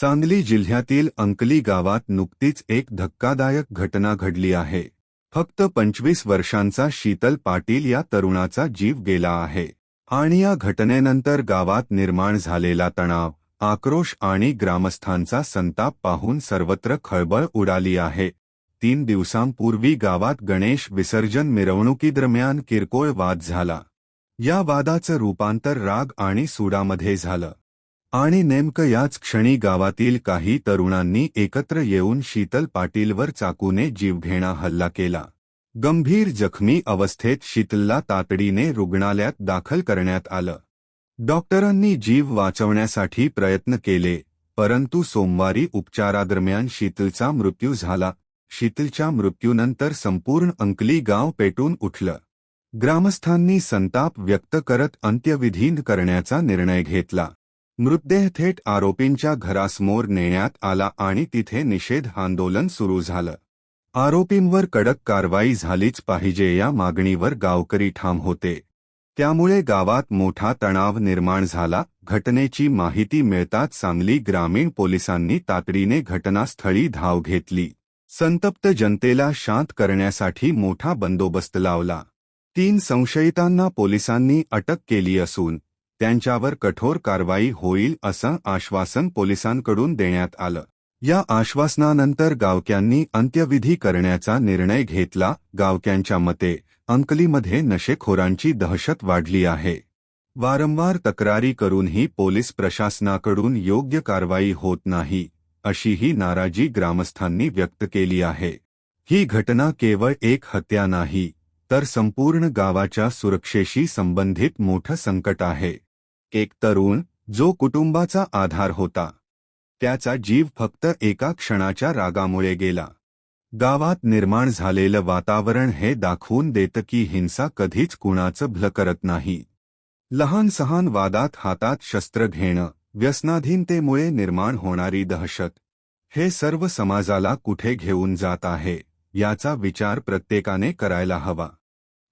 सांगली जिल्ह्यातील अंकली गावात नुकतीच एक धक्कादायक घटना घडली आहे. फक्त पंचवीस वर्षांचा शीतल पाटील या तरुणाचा जीव गेला आहे. आणि या घटनेनंतर गावात निर्माण झालेला तणाव आक्रोश आणि ग्रामस्थांचा संताप पाहून सर्वत्र खळबळ उडाली आहे. तीन दिवसांपूर्वी गावात गणेश विसर्जन मिरवणुकीदरम्यान किरकोळ वाद झाला. या वादाचं रूपांतर राग आणि सुडामध्ये झालं. आणि नेमकं याच क्षणी गावातील काही तरुणांनी एकत्र येऊन शीतल पाटीलवर चाकूने जीवघेणा हल्ला केला. गंभीर जखमी अवस्थेत शीतलला तातडीने रुग्णालयात दाखल करण्यात आलं. डॉक्टरांनी जीव वाचवण्यासाठी प्रयत्न केले परंतु सोमवारी उपचारादरम्यान शीतलचा मृत्यू झाला. शीतलच्या मृत्यूनंतर संपूर्ण अंकली गाव पेटून उठलं. ग्रामस्थांनी संताप व्यक्त करत अंत्यविधीन करण्याचा निर्णय घेतला. मृतदेह थेट आरोपींच्या घरासमोर नेण्यात आला आणि तिथे निषेध आंदोलन सुरू झालं. आरोपींवर कडक कारवाई झालीच पाहिजे या मागणीवर गावकरी ठाम होते. त्यामुळे गावात मोठा तणाव निर्माण झाला. घटनेची माहिती मिळताच सांगली ग्रामीण पोलिसांनी तातडीने घटनास्थळी धाव घेतली. संतप्त जनतेला शांत करण्यासाठी मोठा बंदोबस्त लावला. तीन संशयितांना पोलिसांनी अटक केली असून त्यांच्यावर कठोर कारवाई होईल असं आश्वासन पोलिसांकडून देण्यात आलं. या आश्वासनानंतर गावक्यांनी अंत्यविधी करण्याचा निर्णय घेतला. गावक्यांच्या मते अंकलीमध्ये नशेखोरांची दहशत वाढली आहे. वारंवार तक्रारी करूनही पोलीस प्रशासनाकडून योग्य कारवाई होत नाही अशीही नाराजी ग्रामस्थांनी व्यक्त केली आहे. ही घटना केवळ एक हत्या नाही तर संपूर्ण गावाच्या सुरक्षेशी संबंधित मोठं संकट आहे. एक तरुण जो कुटुंबाचा आधार होता. त्याचा जीव फक्त एका क्षणाच्या रागामुळे गेला. गावात निर्माण झालेलं वातावरण हे दाखवून देतं की हिंसा कधीच कुणाचं भलं करत नाही. लहान सहान वादात हातात शस्त्र घेणं व्यसनाधीनतेमुळे निर्माण होणारी दहशत हे सर्व समाजाला कुठे घेऊन जात आहे? याचा विचार प्रत्येकाने करायला हवा.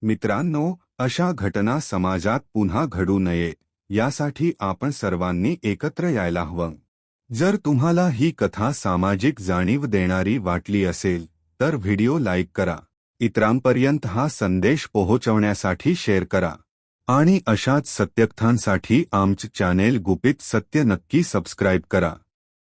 मित्रांनो अशा घटना समाजात पुन्हा घडू नये यासाठी आपण सर्वांनी एकत्र यायला हवं. जर तुम्हाला ही कथा सामाजिक जाणीव देणारी वाटली असेल तर व्हिडिओ लाईक करा. इतरांपर्यंत हा संदेश पोहोचवण्यासाठी शेअर करा. आणि अशाच सत्यकथांसाठी आमचं चॅनेल गुपित सत्य नक्की सबस्क्राईब करा.